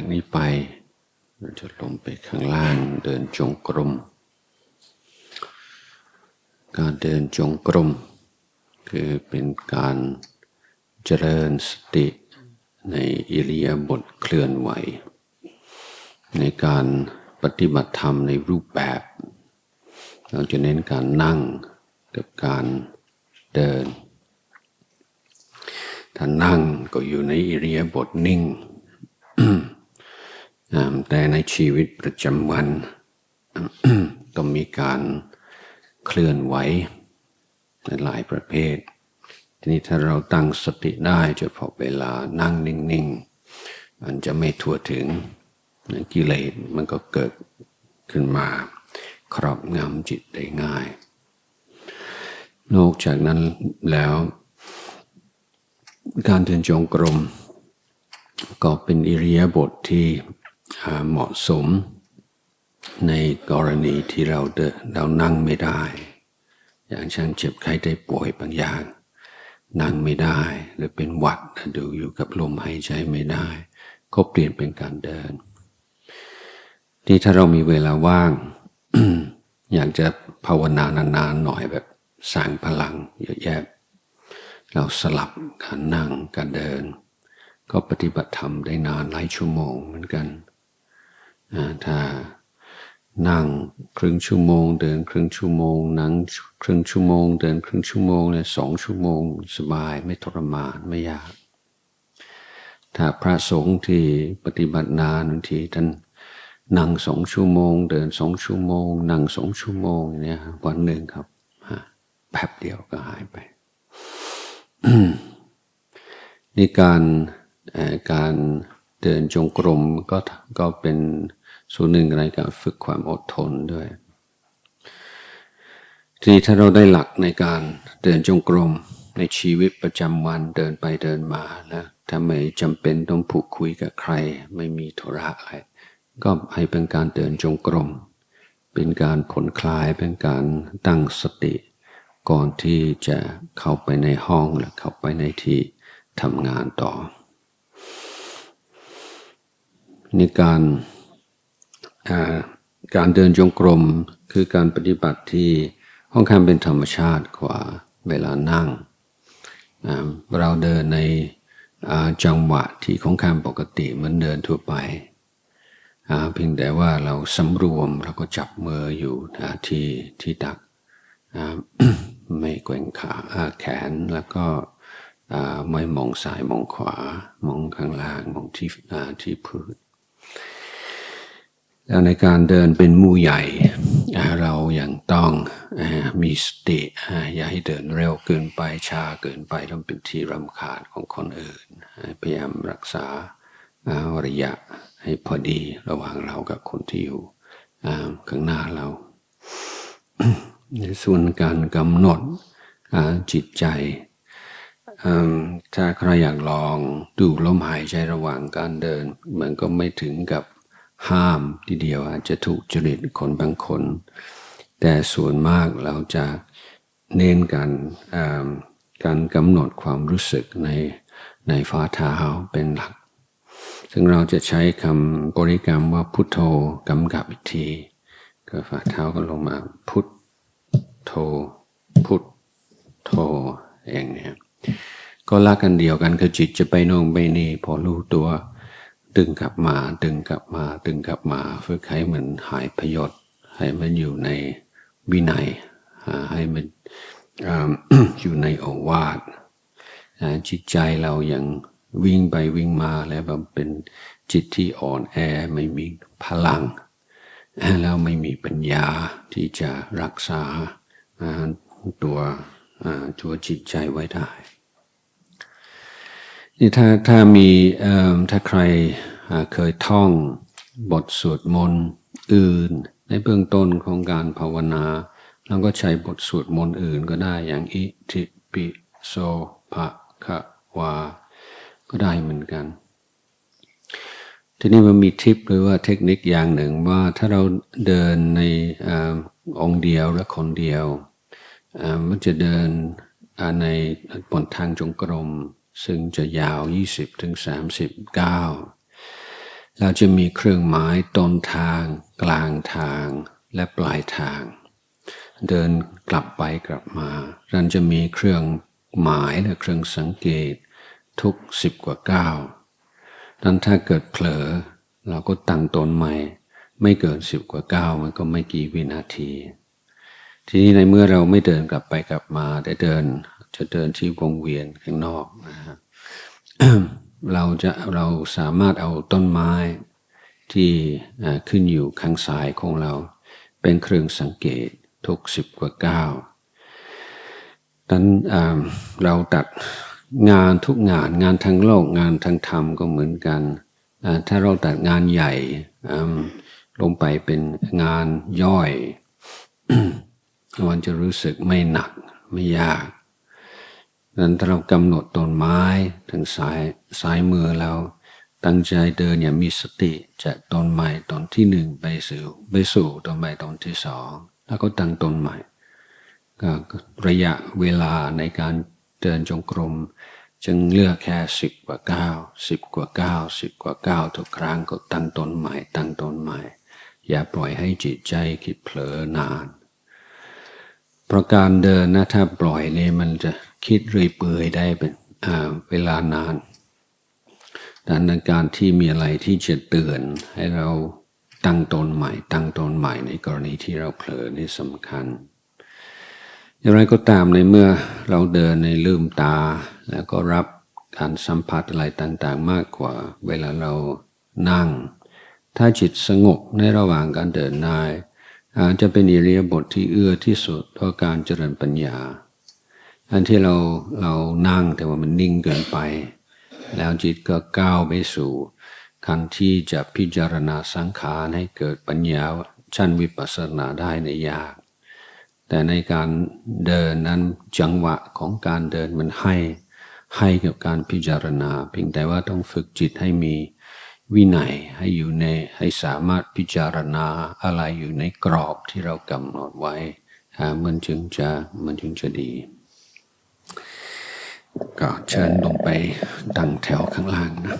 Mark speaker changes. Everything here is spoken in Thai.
Speaker 1: จากนี้ไปเราจะลงไปข้างล่างเดินจงกรม การเดินจงกรม คือเป็นการเจริญสติในอิริยาบถเคลื่อนไหว ในการปฏิบัติธรรมในรูปแบบ เราจะเน้นการนั่งกับการเดิน ถ้านั่งก็อยู่ในอิริยาบถนิ่ง แต่ในชีวิตประจำวันก็มีการเคลื่อนไหวในหลายประเภท ทีนี้ถ้าเราตั้งสติได้เฉพาะเวลานั่งนิ่งๆมันจะไม่ทั่วถึงกิเลสมันก็เกิดขึ้นมา ครอบงำจิตได้ง่าย นอกจากนั้นแล้วการเดินจงกรมก็เป็นอิริยาบถทที่ เหมาะสม ในกรณีที่เราเดินเรานั่งไม่ได้ อย่างเช่นเจ็บไข้ได้ป่วยบางอย่าง นั่งไม่ได้หรือเป็นหวัดดูอยู่กับลมหายใจไม่ได้ ก็เปลี่ยนเป็นการเดิน ที่ถ้าเรามีเวลาว่าง อยากจะภาวนานานๆหน่อยแบบสร้างพลังเยอะแยะ เราสลับการนั่งการเดิน ก็ปฏิบัติธรรมได้นานหลายชั่วโมงเหมือนกัน ถ้านั่งครึ่งชั่วโมง เดินครึ่งชั่วโมง นั่งครึ่งชั่วโมง เดินครึ่งชั่วโมงเนี่ยสองชั่วโมง สบายไม่ทรมานไม่ยาก ถ้าพระสงฆ์ที่ปฏิบัตินานบางทีท่านนั่งสองชั่วโมง เดินสองชั่วโมง นั่งสองชั่วโมงเนี่ยวันหนึ่งครับแป๊บเดียวก็หายไปนี่การการเดินจงกรมก็ก็เป็น ส่วนหนึ่งในการฝึกความอดทนด้วย ทีนี้ถ้าเราได้หลักในการเดินจงกรมในชีวิตประจำวันเดินไปเดินมาแล้วถ้าไม่จำเป็นต้องผูกคุยกับใคร ไม่มีธุระอะไร ก็ให้เป็นการเดินจงกรม เป็นการผ่อนคลายเป็นการตั้งสติ ก่อนที่จะเข้าไปในห้องหรือเข้าไปในที่ทำงานต่อนี่การ การเดินจงกรมคือการปฏิบัติที่ค่อนข้างเป็นธรรมชาติกว่าเวลานั่ง เราเดินในจังหวะที่ค่อนข้างปกติเหมือนเดินทั่วไป เพียงแต่ว่าเราสำรวมเราก็จับมืออยู่ที่ที่ตักไม่แกว่งขาแขนแล้วก็ไม่มองซ้ายมองขวา มองข้างล่างมองที่ที่พื้น แล้วในการเดินเป็นมู่ใหญ่ เรายัางต้องมีสติอย่าให้เดินเร็วเกินไปช้าเกินไปต้องเป็นที่รำคาญของคนอื่น พยายามรักษาระยะให้พอดีระหว่างเรากับคนที่อยู่ข้างหน้าเรา ในส่วนการกำหนดจิตใจ ถ้าใครอยากลองดูลมหายใจระหว่างการเดิน มันก็ไม่ถึงกับ ห้ามทีเดียวอาจจะถูกจริตคนบางคน แต่ส่วนมากเราจะเน้นการการกำหนดความรู้สึกในในฝ่าเท้าเป็นหลัก ซึ่งเราจะใช้คำบริกรรมว่าพุทโธกำกับอีกทีก็ฝ่าเท้าก็ลงมาพุทโธพุทโธอย่างนี้ก็ลักกันเดียวกันคือจิตจะไปโน่นไปนี่พอรู้ตัว ดึงกลับมา ดึงกลับมา ดึงกลับมาฝึกให้มันหายพยศให้มันอยู่ในวินัยให้มันอยู่ในโอวาทจิตใจเรายังวิ่งไปวิ่งมาแล้วแบบเป็นจิตที่อ่อนแอไม่มีพลัง แล้วไม่มีปัญญาที่จะรักษาตัวตัวจิตใจไว้ได้ นี่ถ้าถ้ามีถ้าใครเคยท่องบทสวดมนต์อื่น ในเบื้องต้นของการภาวนาเราก็ใช้บทสวดมนต์อื่นก็ได้อย่างอิทิปิโสภะคะวา ก็ได้เหมือนกัน ทีนี้มันมีทิปหรือว่าเทคนิคอย่างหนึ่งว่าถ้าเราเดินในอองค์เดียวและคนเดียวมันจะเดินในบนทางจงกรม ซึ่งจะยาว 20ถึง39 เราจะมีเครื่องหมายต้นทาง กลางทางและปลายทาง เดินกลับไปกลับมาเราจะมีเครื่องหมายและเครื่องสังเกตทุกสิบกว่าก้าวนั้นถ้าเกิดเผลอ เราก็ตั้งตนใหม่ ไม่เกินสิบกว่าก้าวมันก็ไม่กี่วินาที ทีนี้ในเมื่อเราไม่เดินกลับไปกลับมาแต่เดิน จะเดินที่วงเวียนข้างนอกนะฮะเราจะเราสามารถเอาต้นไม้ที่ขึ้นอยู่ข้างซ้ายของเรา เป็นเครื่องสังเกตทุกสิบกว่าก้าวนั้นเราตัดงานทุกงานงานทางโลกงานทางธรรมก็เหมือนกัน ถ้าเราตัดงานใหญ่ลงไปเป็นงานย่อย มันจะรู้สึกไม่หนักไม่ยาก นั้นถ้าเรากำหนดต้นไม้ทางซ้ายซ้ายมือเราตั้งใจเดินอย่างมีสติจากต้นไม้ต้นที่หนึ่งไปสู่ไปสู่ต้นไม้ต้นที่สองแล้วก็ตั้งต้นใหม่ก็ระยะเวลาในการเดินจงกรมจึงเลือกแค่สิบกว่าเก้าสิบกว่าเก้าสิบกว่าเก้าทุกครั้งก็ตั้งต้นใหม่ตั้งต้นใหม่ อย่าปล่อยให้จิตใจคิดเผลอนานเพราะการเดินนะถ้าปล่อยเนี่ยมันจะ คิดเรื่อยเปื่อยได้เป็นเวลานานดังนั้นการที่มีอะไรที่จะเตือนให้เราตั้งตนใหม่ ตั้งตนใหม่ในกรณีที่เราเผลอนี่สำคัญ อย่างไรก็ตามในเมื่อเราเดินในลืมตา แล้วก็รับการสัมผัสอะไรต่างๆ มากกว่า เวลาเรานั่ง ถ้าจิตสงบในระหว่างการเดินนายอาจจะเป็นอิริยาบถทที่เอื้อที่สุดต่อการเจริญปัญญา อันที่เราเรานั่งแต่ว่ามันนิ่งเกินไป แล้วจิตก็ก้าวไปสู่ขั้นที่จะพิจารณาสังขารให้เกิดปัญญาชั้นวิปัสสนาได้ในยาก แต่ในการเดินนั้นจังหวะของการเดินมันให้ให้กับการพิจารณา เพียงแต่ว่าต้องฝึกจิตให้มีวินัยให้อยู่ในให้สามารถพิจารณาอะไรอยู่ในกรอบที่เรากำหนดไว้มันจึงจะมันจึงจะดี ก็เชิญลงไปตั้งแถวข้างล่างนะ